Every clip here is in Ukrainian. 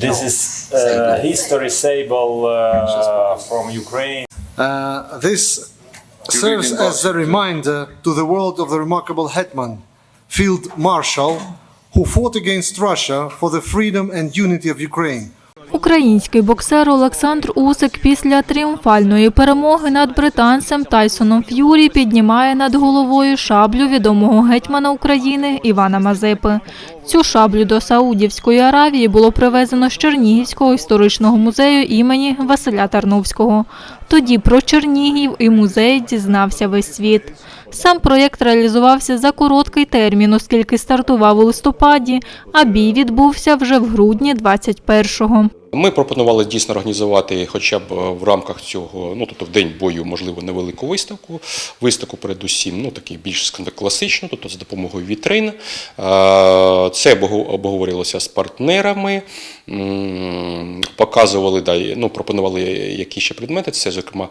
This is uh, history sable uh, from Ukraine. Uh, this serves as a reminder to the world of the remarkable hetman, Field Marshal, who fought against Russia for the freedom and unity of Ukraine. Український боксер Олександр Усик після тріумфальної перемоги над британцем Тайсоном Ф'юрі піднімає над головою шаблю відомого гетьмана України Івана Мазепи. Цю шаблю до Саудівської Аравії було привезено з Чернігівського історичного музею імені Василя Тарновського. Тоді про Чернігів і музей дізнався весь світ. Сам проєкт реалізувався за короткий термін, оскільки стартував у листопаді, а бій відбувся вже в грудні 21-го. Ми пропонували дійсно організувати хоча б е, в рамках цього, ну тобто в день бою, можливо, невелику виставку. Виставку, передусім, ну такий більш класичну, тобто за допомогою вітрин. Е, Це обго- обговорювалося з партнерами, показували, да, ну, пропонували які ще предмети. Це, зокрема,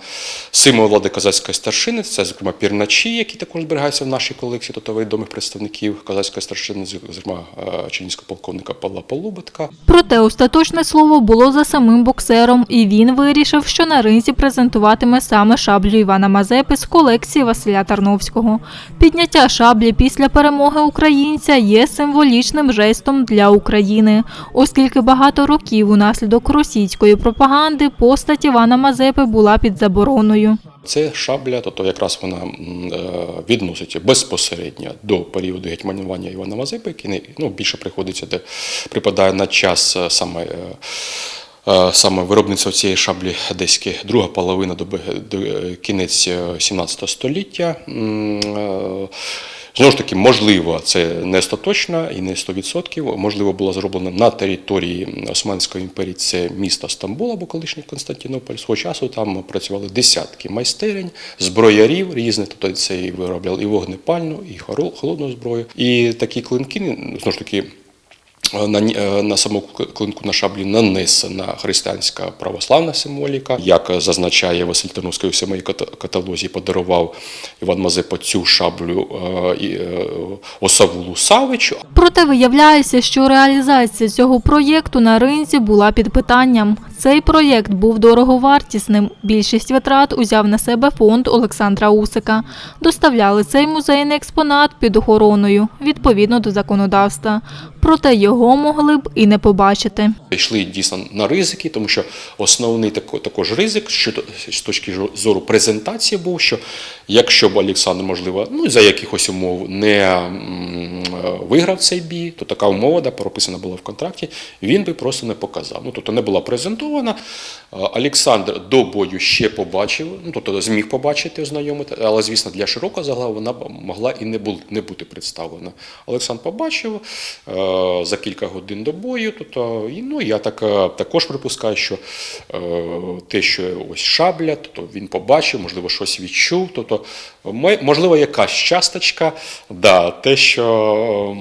символ влади козацької старшини, це, зокрема, пірначі, які також зберігаються в нашій колекції, тобто відомих представників козацької старшини, зокрема, е, чинівського полковника Павла Полуботка. Проте остаточне слово було за самим боксером, і він вирішив, що на ринзі презентуватиме саме шаблю Івана Мазепи з колекції Василя Тарновського. Підняття шаблі після перемоги українця є символічним жестом для України, оскільки багато років унаслідок російської пропаганди постать Івана Мазепи була під забороною. Це шабля, тобто якраз вона е, відноситься безпосередньо до періоду гетьманування Івана Мазепи, який ну, більше приходиться, де припадає на час е, саме. е, Саме виробництво цієї шаблі десь друга половина до, бе- до е, кінець е, 17 століття. Знову ж таки, можливо, це не остаточно і не 100%. Можливо, було зроблено на території Османської імперії. Це місто Стамбул або колишній Константинополь. Свого часу там працювали десятки майстерень, зброярів різних, тобто це і виробляли і вогнепальну, і холодну зброю. І такі клинки, знову ж таки, на, ні- е, на саму клинку на шаблі нанесена християнська православна символіка. Як зазначає Василь Терновський у ката- каталозі, подарував Іван Мазепа цю шаблю е, е, Осавулу Савичу. Проте виявляється, що реалізація цього проєкту на ринзі була під питанням. Цей проєкт був дороговартісним. Більшість витрат узяв на себе фонд Олександра Усика. Доставляли цей музейний експонат під охороною відповідно до законодавства. Проте його могли б і не побачити. Йшли дійсно на ризики, тому що основний тако- також ризик щодо з точки зору презентації був, що якщо б Олександр, можливо, ну за якихось умов не виграв цей бій, то така умова да, прописана була в контракті, він би просто не показав. Ну тобто не була презентована. Олександр до бою ще побачив, ну тобто зміг побачити, ознайомити, але звісно для широкого загла вона могла і не бу- не бути представлена. Олександр побачив е, за кілька годин до бою. Тобто, ну, я так, е, також припускаю, що е, те, що ось шабля, тобто він побачив, можливо, щось відчув. Тобто, можливо, якась часточка, да, те, що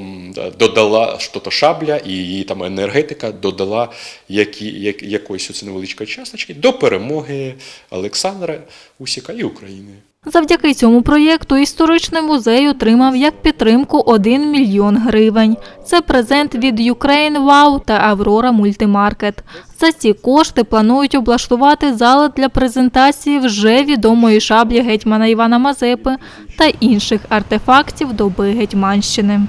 додала що то шабля і її там енергетика додала які, як, якоїсь оце невеличкої часточки до перемоги Олександра Усіка і України. Завдяки цьому проєкту історичний музей отримав як підтримку 1 мільйон гривень. Це презент від Ukraine Wow та Аврора Мультимаркет. За ці кошти планують облаштувати зали для презентації вже відомої шаблі гетьмана Івана Мазепи та інших артефактів доби Гетьманщини.